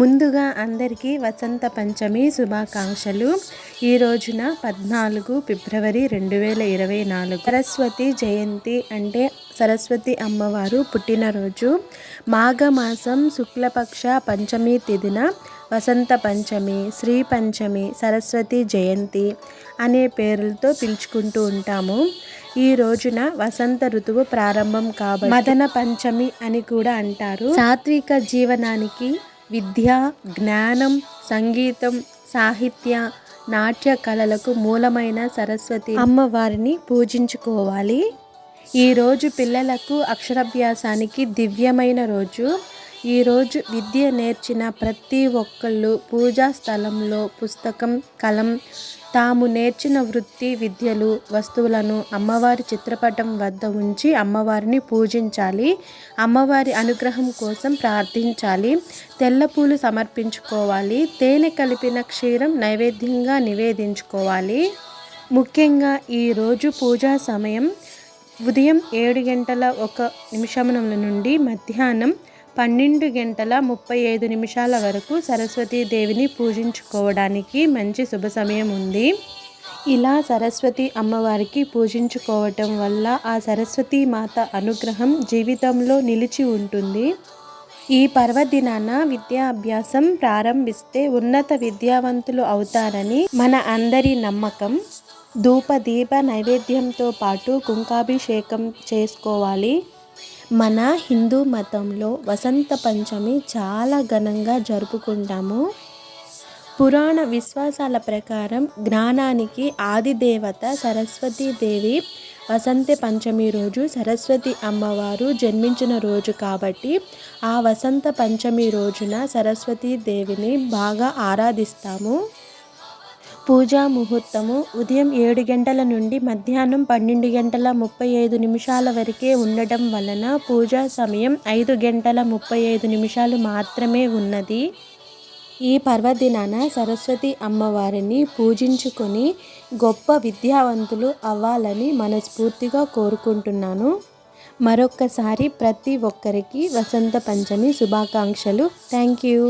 ముందుగా అందరికీ వసంత పంచమి శుభాకాంక్షలు. ఈ రోజున పద్నాలుగు ఫిబ్రవరి రెండు వేల ఇరవై నాలుగు. సరస్వతి జయంతి అంటే సరస్వతి అమ్మవారు పుట్టినరోజు. మాఘమాసం శుక్లపక్ష పంచమి తిథిన వసంత పంచమి శ్రీ పంచమి సరస్వతి జయంతి అనే పేర్లతో పిలుచుకుంటూ ఉంటాము. ఈ రోజున వసంత ఋతువు ప్రారంభం కాబట్టి మదన పంచమి అని కూడా అంటారు. సాత్విక జీవనానికి విద్య జ్ఞానం సంగీతం సాహిత్య నాట్య కళలకు మూలమైన సరస్వతి. అమ్మవారిని పూజించుకోవాలి. ఈరోజు పిల్లలకు అక్షరాభ్యాసానికి దివ్యమైన రోజు. ఈరోజు విద్య నేర్చిన ప్రతి ఒక్కళ్ళు పూజా స్థలంలో పుస్తకం కలం తాము నేర్చిన వృత్తి విద్యలు వస్తువులను అమ్మవారి చిత్రపటం వద్ద ఉంచి అమ్మవారిని పూజించాలి. అమ్మవారి అనుగ్రహం కోసం ప్రార్థించాలి. తెల్ల పూలు సమర్పించుకోవాలి. తేనె కలిపిన క్షీరం నైవేద్యంగా నివేదించుకోవాలి. ముఖ్యంగా ఈరోజు పూజా సమయం ఉదయం ఏడు గంటల ఒక నిమిషముల నుండి మధ్యాహ్నం పన్నెండు గంటల ముప్పై ఐదు నిమిషాల వరకు సరస్వతీదేవిని పూజించుకోవడానికి మంచి శుభ సమయం ఉంది. ఇలా సరస్వతి అమ్మవారికి పూజించుకోవటం వల్ల ఆ సరస్వతి మాత అనుగ్రహం జీవితంలో నిలిచి ఉంటుంది. ఈ పర్వదినాన విద్యాభ్యాసం ప్రారంభిస్తే ఉన్నత విద్యావంతులు అవుతారని మన అందరి నమ్మకం. ధూప దీప నైవేద్యంతో పాటు కుంకాభిషేకం చేసుకోవాలి. మన హిందూ మతంలో వసంత పంచమి చాలా ఘనంగా జరుపుకుంటాము. పురాణ విశ్వాసాల ప్రకారం జ్ఞానానికి ఆదిదేవత సరస్వతీదేవి వసంత పంచమి రోజు సరస్వతి అమ్మవారు జన్మించిన రోజు కాబట్టి ఆ వసంత పంచమి రోజున సరస్వతీదేవిని బాగా ఆరాధిస్తాము. పూజా ముహూర్తము ఉదయం ఏడు గంటల నుండి మధ్యాహ్నం పన్నెండు గంటల ముప్పై ఐదు నిమిషాల వరకే ఉండటం వలన పూజా సమయం ఐదు గంటల ముప్పై ఐదు నిమిషాలు మాత్రమే ఉన్నది. ఈ పర్వదినాన సరస్వతి అమ్మవారిని పూజించుకొని గొప్ప విద్యావంతులు అవ్వాలని మనస్ఫూర్తిగా కోరుకుంటున్నాను. మరొక్కసారి ప్రతి ఒక్కరికి వసంత పంచమి శుభాకాంక్షలు. Thank you.